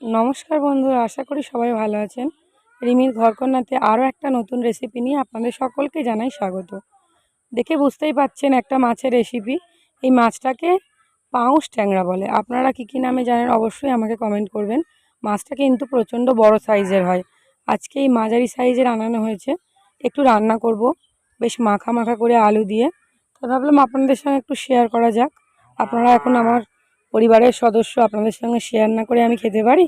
নমস্কার বন্ধুরা, আশা করি সবাই ভালো আছেন। রিমির ঘরকন্যাতে আরও একটা নতুন রেসিপি নিয়ে আপনাদের সকলকে জানাই স্বাগত। দেখে বুঝতেই পাচ্ছেন একটা মাছের রেসিপি এই মাছটাকে পাউস ট্যাংরা বলে। আপনারা কী কী নামে জানেন অবশ্যই আমাকে কমেন্ট করবেন। মাছটা কিন্তু প্রচণ্ড বড় সাইজের হয়। আজকে এই মাঝারি সাইজের আনানো হয়েছে। একটু রান্না করব। বেশ মাখা মাখা করে আলু দিয়ে। তো ভাবলাম আপনাদের সঙ্গে একটু শেয়ার করা যাক। আপনারা এখন আমার পরিবারের সদস্য আপনাদের সঙ্গে শেয়ার না করে আমি খেতে পারি?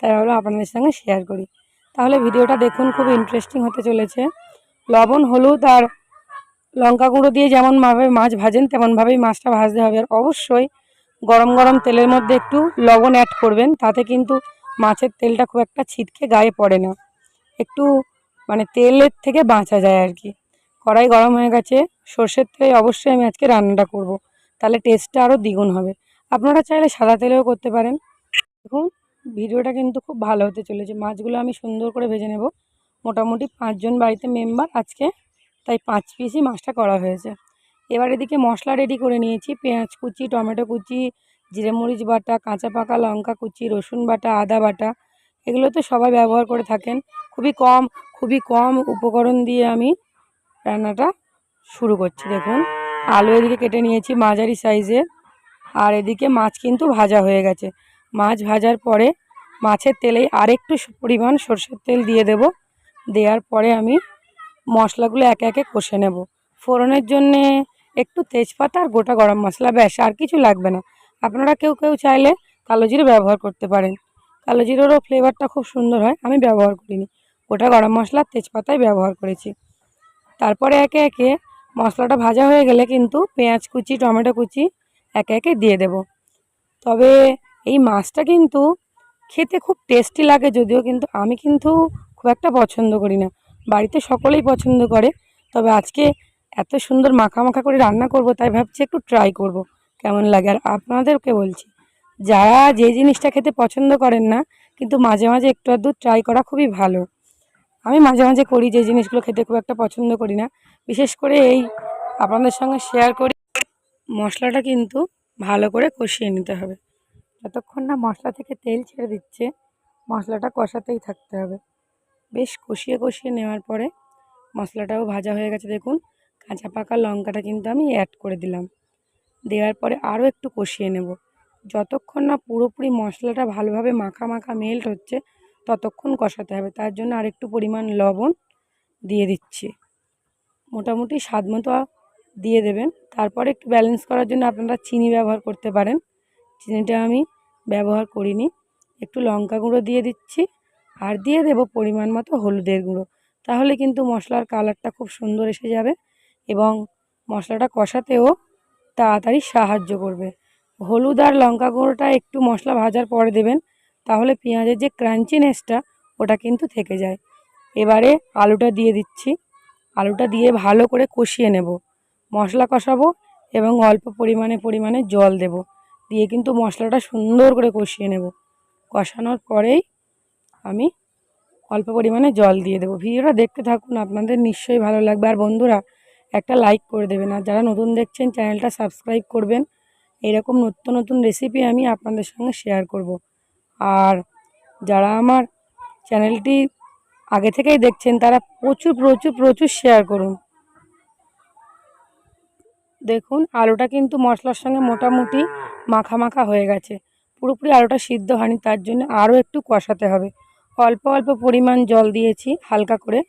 তাই হলো আপনাদের সঙ্গে শেয়ার করি। তাহলে ভিডিওটা দেখুন, খুব ইন্টারেস্টিং হতে চলেছে। লবণ, হলুদ আর লঙ্কা গুঁড়ো দিয়ে যেমনভাবে মাছ ভাজেন, তেমনভাবেই মাছটা ভাজতে হবে। আর অবশ্যই গরম গরম তেলের মধ্যে একটু লবণ অ্যাড করবেন, তাতে কিন্তু মাছের তেলটা খুব একটা ছিটকে গায়ে পড়ে না। একটু মানে তেলের থেকে বাঁচা যায় আর কি। কড়াই গরম হয়ে গেছে, সর্ষের তেলে অবশ্যই আমি আজকে রান্নাটা করব। তাহলে টেস্টটা আরও দ্বিগুণ হবে। আপনারা চাইলে সাদা তেলেও করতে পারেন। দেখুন, ভিডিওটা কিন্তু খুব ভালো হতে চলেছে। মাছগুলো আমি সুন্দর করে ভেজে নেব। মোটামুটি পাঁচজন বাড়িতে মেম্বার আজকে, তাই পাঁচ পিসই মাছটা করা হয়েছে। এবার এদিকে মশলা রেডি করে নিয়েছি। পেঁয়াজ কুচি, টমেটো কুচি, জিরে মরিচ বাটা, কাঁচা পাকা লঙ্কা কুচি, রসুন বাটা, আদা বাটা, এগুলো তো সবাই ব্যবহার করে থাকেন। খুবই কম খুবই কম উপকরণ দিয়ে আমি রান্নাটা শুরু করছি। দেখুন, আলু এদিকে কেটে নিয়েছি মাঝারি সাইজের আর এদিকে মাছ কিন্তু ভাজা হয়ে গেছে। মাছ ভাজার পরে মাছের তেলেই আরেকটু পরিমাণ সর্ষের তেল দিয়ে দেব। দেওয়ার পরে আমি মশলাগুলো একে একে কষে নেব। ফোড়নের জন্যে একটু তেজপাতা আর গোটা গরম মশলা ব্যাস, আর কিছু লাগবে না। আপনারা কেউ কেউ চাইলে কালো জিরে ব্যবহার করতে পারেন। কালো জিরেরও ফ্লেভারটা খুব সুন্দর হয়, আমি ব্যবহার করিনি। গোটা গরম মশলা তেজপাতাই ব্যবহার করেছি। তারপরে একে একে মশলাটা ভাজা হয়ে গেলে কিন্তু পেঁয়াজ কুচি, টমেটো কুচি একে একে দিয়ে দেব। তবে এই মাছটা কিন্তু খেতে খুব টেস্টি লাগে যদিও কিন্তু আমি কিন্তু খুব একটা পছন্দ করি না। বাড়িতে সকলেই পছন্দ করে, তবে আজকে এত সুন্দর মাখা মাখা করে রান্না করব তাই ভাবছি একটু ট্রাই করব, কেমন লাগে? আর আপনাদেরকে বলছি, যারা যে জিনিসটা খেতে পছন্দ করেন না, কিন্তু মাঝে মাঝে একটু আধটু ট্রাই করা খুবই ভালো। আমি মাঝে মাঝে করি যে জিনিসগুলো খেতে খুব একটা পছন্দ করি না। বিশেষ করে এই আপনাদের সঙ্গে শেয়ার করি মশলাটা কিন্তু ভালো করে কষিয়ে নিতে হবে। যতক্ষণ না মশলা থেকে তেল ছেড়ে দিচ্ছে, মশলাটা কষাতেই থাকতে হবে। বেশ কষিয়ে কষিয়ে নেওয়ার পরে মশলাটাও ভাজা হয়ে গেছে দেখুন। কাঁচা পাকা লঙ্কাটা কিন্তু আমি অ্যাড করে দিলাম। দেওয়ার পরে আরও একটু কষিয়ে নেব। যতক্ষণ না পুরোপুরি মশলাটা ভালোভাবে মাখা মাখা মেল্ট হচ্ছে, ততক্ষণ কষাতে হবে। তার জন্য আরেকটু পরিমাণ লবণ দিয়ে দিচ্ছি। মোটামুটি স্বাদ মতো দিয়ে দেবেন। তারপরে একটু ব্যালেন্স করার জন্য আপনারা চিনি ব্যবহার করতে পারেন। চিনিটা আমি ব্যবহার করিনি। একটু লঙ্কা গুঁড়ো দিয়ে দিচ্ছি আর দিয়ে দেব পরিমাণ মতো হলুদের গুঁড়ো। তাহলে কিন্তু মশলার কালারটা খুব সুন্দর এসে যাবে এবং মশলাটা কষাতেও তাড়াতাড়ি সাহায্য করবে। হলুদ আর লঙ্কা গুঁড়োটা একটু মশলা ভাজার পরে দেবেন, তাহলে পেঁয়াজের যে ক্রাঞ্চিনেসটা ওটা কিন্তু থেকে যায়। এবারে আলুটা দিয়ে দিচ্ছি। আলুটা দিয়ে ভালো করে কষিয়ে নেব। মশলা কষাবো এবং অল্প পরিমাণে পরিমাণে জল দেব। দিয়ে কিন্তু মশলাটা সুন্দর করে কষিয়ে নেব। কষানোর পরেই আমি অল্প পরিমাণে জল দিয়ে দেবো। ভিডিওটা দেখতে থাকুন, আপনাদের নিশ্চয়ই ভালো লাগবে। আর বন্ধুরা, একটা লাইক করে দেবেন। আর যারা নতুন দেখছেন, চ্যানেলটা সাবস্ক্রাইব করবেন। এরকম নতুন নতুন রেসিপি আমি আপনাদের সঙ্গে শেয়ার করব। আর যারা আমার চ্যানেলটি আগে থেকেই দেখছেন, তারা প্রচুর প্রচুর প্রচুর শেয়ার করুন। দেখুন, আলুটা কিন্তু মশলার সঙ্গে মোটামুটি মাখা মাখা হয়ে গেছে। পুরোপুরি আলুটা সিদ্ধ হয়নি, তার জন্য আরও একটু কষাতে হবে। অল্প অল্প পরিমাণ জল দিয়েছি হালকা করে।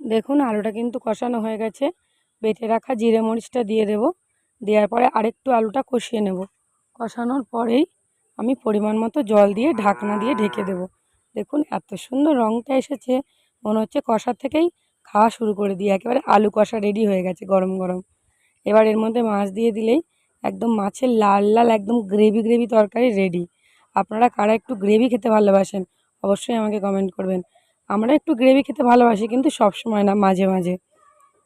দেখুন, আলুটা কিন্তু কষানো হয়ে গেছে। বেটে রাখা জিরে মরিচটা দিয়ে দেব। দেওয়ার পরে আরেকটু আলুটা কষিয়ে নেব। কষানোর পরেই আমি পরিমাণ মতো জল দিয়ে ঢাকনা দিয়ে ঢেকে দেব। দেখুন, এত সুন্দর রঙটা এসেছে। মনে হচ্ছে কষার থেকেই খাওয়া শুরু করে দিয়ে একেবারে আলু কষা রেডি হয়ে গেছে গরম গরম। এবার এর মধ্যে মাছ দিয়ে দিলেই একদম মাছের লাল লাল একদম গ্রেভি গ্রেভি তরকারি রেডি আপনারা কারা একটু গ্রেভি খেতে ভালোবাসেন, অবশ্যই আমাকে কমেন্ট করবেন। আমরা একটু গ্রেভি খেতে ভালোবাসি কিন্তু সব সময় না, মাঝে মাঝে।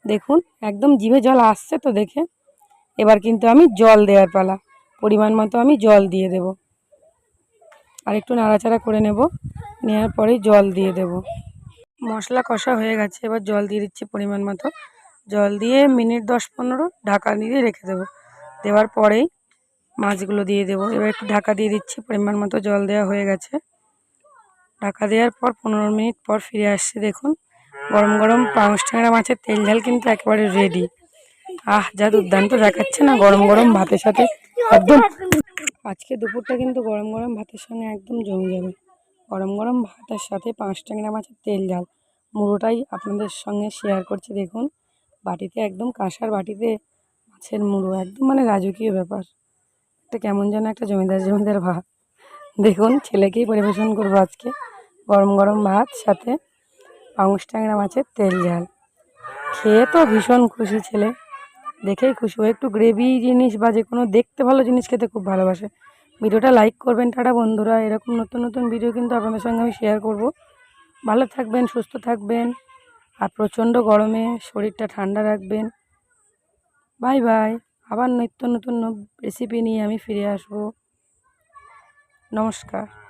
দেখুন, একদম জিভে জল আসছে তো দেখে। এবার কিন্তু আমি জল দেওয়ার পালা। পরিমাণ মতো আমি জল দিয়ে দেব। আর একটু নাড়াচাড়া করে নেব। নেওয়ার পরেই জল দিয়ে দেব। মশলা কষা হয়ে গেছে, এবার জল দিয়ে দিচ্ছি পরিমাণ মতো। জল দিয়ে মিনিট দশ পনেরো ঢাকা দিয়ে রেখে দেবো। দেওয়ার পরেই মাছগুলো দিয়ে দেবো। এবার একটু ঢাকা দিয়ে দিচ্ছি, পরিমাণ মতো জল দেওয়া হয়ে গেছে। ঢাকা দেওয়ার পর পনেরো মিনিট পর ফিরে আসছে, দেখুন। গরম গরম পাউস ট্যাংরা মাছের তেল ঝাল কিন্তু একেবারে রেডি আহ, যা দুর্দান্ত দেখাচ্ছে না গরম গরম ভাতের সাথে। একদম আজকে দুপুরটা কিন্তু গরম গরম ভাতের সঙ্গে একদম জমে যাবে। গরম গরম ভাতের সাথে পাঁচ ট্যাংরা মাছের তেল ঝাল। মুড়োটাই আপনাদের সঙ্গে শেয়ার করছি, দেখুন। বাটিতে, একদম কাঁসার বাটিতে মাছের মুড়ো, একদম মানে রাজকীয় ব্যাপার। একটা কেমন যেন একটা জমিদার জমিদার ভাত দেখুন ছেলেকেই পরিবেশন করব আজকে। গরম গরম ভাত, সাথে পাঙুশ ট্যাংরা মাছের তেল ঝাল। খেয়ে তো ভীষণ খুশি ছেলে। দেখেই খুশি। ও একটু গ্রেভি জিনিস বা যে কোনো দেখতে ভালো জিনিস খেতে খুব ভালোবাসে। ভিডিওটা লাইক করবেন টাটা বন্ধুরা। এরকম নতুন নতুন ভিডিও কিন্তু আপনাদের সঙ্গে আমি শেয়ার করব। ভালো থাকবেন, সুস্থ থাকবেন। আর প্রচণ্ড গরমে শরীরটা ঠান্ডা রাখবেন। Bye bye. আবার নিত্য নতুন রেসিপি নিয়ে আমি ফিরে আসব। নমস্কার।